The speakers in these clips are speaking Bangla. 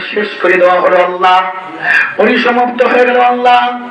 শেষ করে দেওয়া হলো আল্লাহ। পরিসমাপ্ত হয়ে গেল আল্লাহ।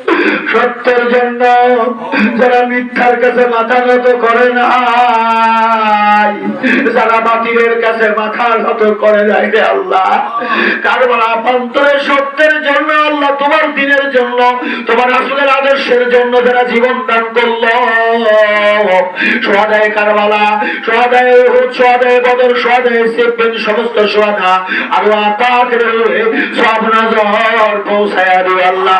সত্যের জন্য যারা মিথ্যার কাছে মাথা নত করে না যারা বাতিলের কাছে মাথা নত করে যায় রে আল্লাহ। কারবার অন্তরে সত্যের জন্য, আল্লাহ তোমার দিনের জন্য, তোমার আসলের আদর্শের জন্য যারা জীবন দান করল। সোহাদায় কারবালা সোহাদায় সোহাদায় বদর সোহাদায় সিপিন সমস্ত সোহাদা আর পাক সব নজর পৌঁছায়া আল্লাহ।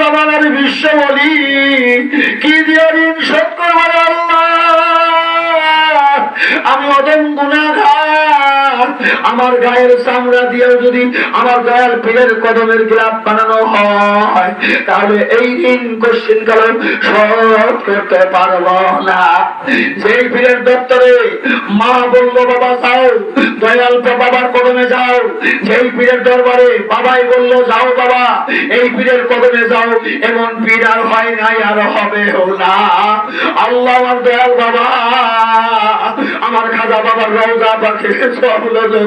জামানার বিশ্ব বলি কি দিয়ে আমার গায়ের চামড়া দিয়েও যদি আমার গায়ের পীরের কদমের গিলাপ বানানো হয়, তাহলে এই ঋণ কোশ্চিন কালে শোধ করতে পারব না। সেই পীরের দপ্তরে মা বলল, বাবা যাও, দয়াল বাবার কদমে যাও। যেই পীরের দরবারে বাবাই বলল, যাও বাবা, এই পীরের কদমে যাও, এমন পীর আর হয় নাই আর হবেও না। আল্লাহ আমার দয়াল বাবা, আমার খাজা বাবার রওজা পাখি সব নজর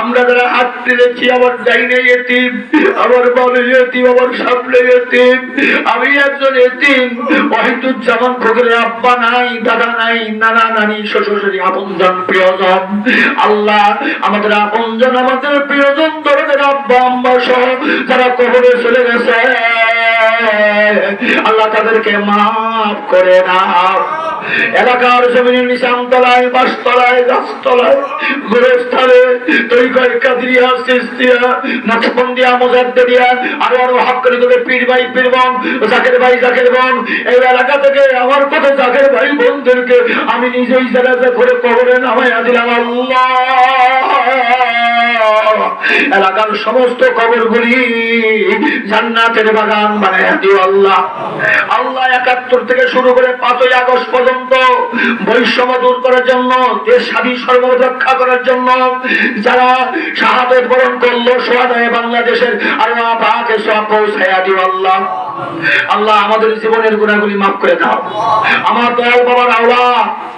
আমরা যারা হাত তুলেছি আমার ডাইনে এতিম, আমার বামে এতিম, আমার সামনে এতিম। আমি একজন এতিম, ওয়াহিদুজ্জামান ফকরের আব্বা নাই, দাদা নাই, নানা নানি শ্বশুর শাশুড়ি আপনজন, প্রিয়জন। আল্লাহ, আমাদের আপন আপনজন, আমাদের প্রিয়জন, ধরনের আব্বা, আম্মা সহ যারা কবরে চলে গেছে। আল্লাহ তাদেরকে মাফ করে দাও। এলাকার জমিনের তলায় বাসতলায়, গাছতলায় গোরস্থানে তৈকয় কাদিয়া সিস্তিয়া নাকবন্দিয়া মোজাদ্দিয়া আরও আরও হাক্কানি তোদের পীর ভাই, পীর বন, জাকের ভাই, জাকের বন। এই এলাকা থেকে আমার কত জাকের ভাই বোনদেরকে আমি নিজেই জানাজা করে কবরে নামাইয়া দিলাম আল্লাহ। এলাকার সমস্ত কবরগুলি জান্নাতের বাগান বানাইয়া দিও আল্লাহ। আল্লাহ একাত্তর থেকে শুরু করে পাঁচই আগস্ট পর্যন্ত বৈষম্য দূর করার জন্য, দেশ স্বাধীন সর্বত রক্ষা করার জন্য যারা শাহাদত বরণ করল, সোয়াদায় বাংলাদেশের আল্লাহ পাকে সব পৌঁছাইয়া দিও আল্লাহ। আল্লাহ আমাদের জীবনের গুণাগুলি মাফ করে দাও। আমার দয়াল বাবার আওলা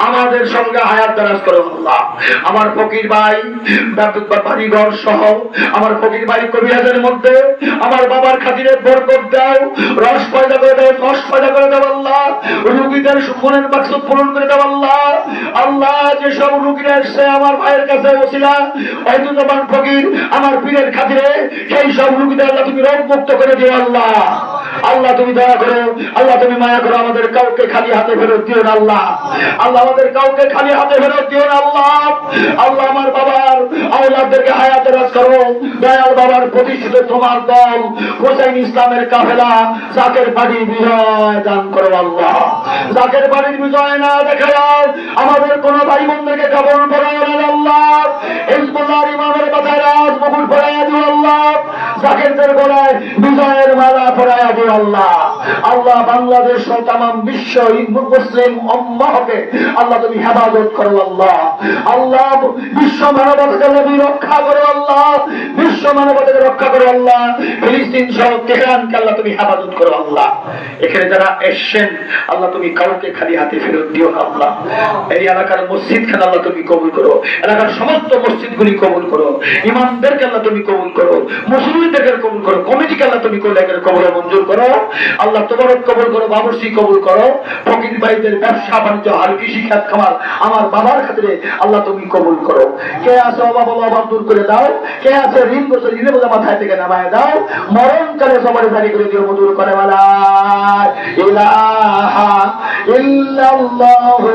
আমাদের সঙ্গে করো আমার ফকির ভাই বাড়ি ঘর সহ, আমার ফকির ভাই কবিরাজের মধ্যে আমার বাবার খাতিরে বরকত দাও, রস পয়দা করে দাও রস পয়দা করে দাও আল্লাহ রুগীদের সুখনের মাকসুদ পূরণ করে দাও আল্লাহ। আল্লাহ, যেসব রুগীরা এসছে আমার ভাইয়ের কাছে বসিলা, হয়তো জবান ফকির, আমার পীরের খাতিরে, সেই সব রুগীদের আল্লাহ তুমি রোগ মুক্ত করে দিও আল্লাহ। আল্লাহ তুমি দয়া করো, আল্লাহ তুমি মায়া করো, আমাদের কাউকে খালি হাতে ফেরত দিও না আল্লাহ। আল্লাহ আমাদের কাউকে খালি হাতে ফেরত দিও না আল্লাহ। আল্লাহ আমার বাবার, আওলাদদেরকে করো দয়াল বাবার প্রতিষ্ঠিত তোমার দল হোসেন ইসলামের কাফেলা জাকের বাড়ির বিজয় দান করো আল্লাহ। জাকের বাড়ির বিজয় না দেখায় আমাদের কোন ভাই বন্ধুকে কাবল পড়ায় আল্লাহ। হিজবুল্লাহ ইমামের কথায় রাজ মুকুট দিও আল্লাহ। জাকেরদের গলায় বিজয়ের মালা পড়ায় দিও আল্লাহ। আল্লাহ বাংলাদেশ সহ তাম বিশ্ব মুসলিম অম্মাহকে আল্লাহ তুমি হেফাজত করো আল্লাহ। আল্লাহ বিশ্ব মানবতাকে তুমি রক্ষা করো আল্লাহ। বিশ্ব মানবতাকে রক্ষা করো আল্লাহ। ফিলিস্তিন সহ তেহরানকে আল্লাহ তুমি হেফাজত করো আল্লাহ। এখানে যারা এসছেন, আল্লাহ তুমি কাউকে খালি হাতে ফেরত দিও আল্লাহ। এই এলাকার মসজিদ খান আল্লাহ তুমি কবুল করো। এলাকার সমস্ত মসজিদ গুলি কবুল করো। ইমামদেরকে আল্লাহ তুমি কবুল করো। মুসলিমদেরকে কবুল করো। কমিটিকে আল্লাহ তুমি কল্যাণের কবর মঞ্জুর করো। আল্লাহ তোমার কবুল করো বাবরসি কবুল করো। ফকির ভাইদের ব্যবসা, বাণিজ্য আর কৃষি, খাত, খামার, আমার বাবার খাতিরে আল্লাহ তুমি কবুল করো। কে আছে অভাব অভাব দূর করে দাও। কে আছে ঋণ করছে ঋণে বোঝা মাথায় থেকে নামায় দাও। মরণকালে সবারে জারি করে দিও, মধুর করে বলা ইলাহা ইল্লাল্লাহু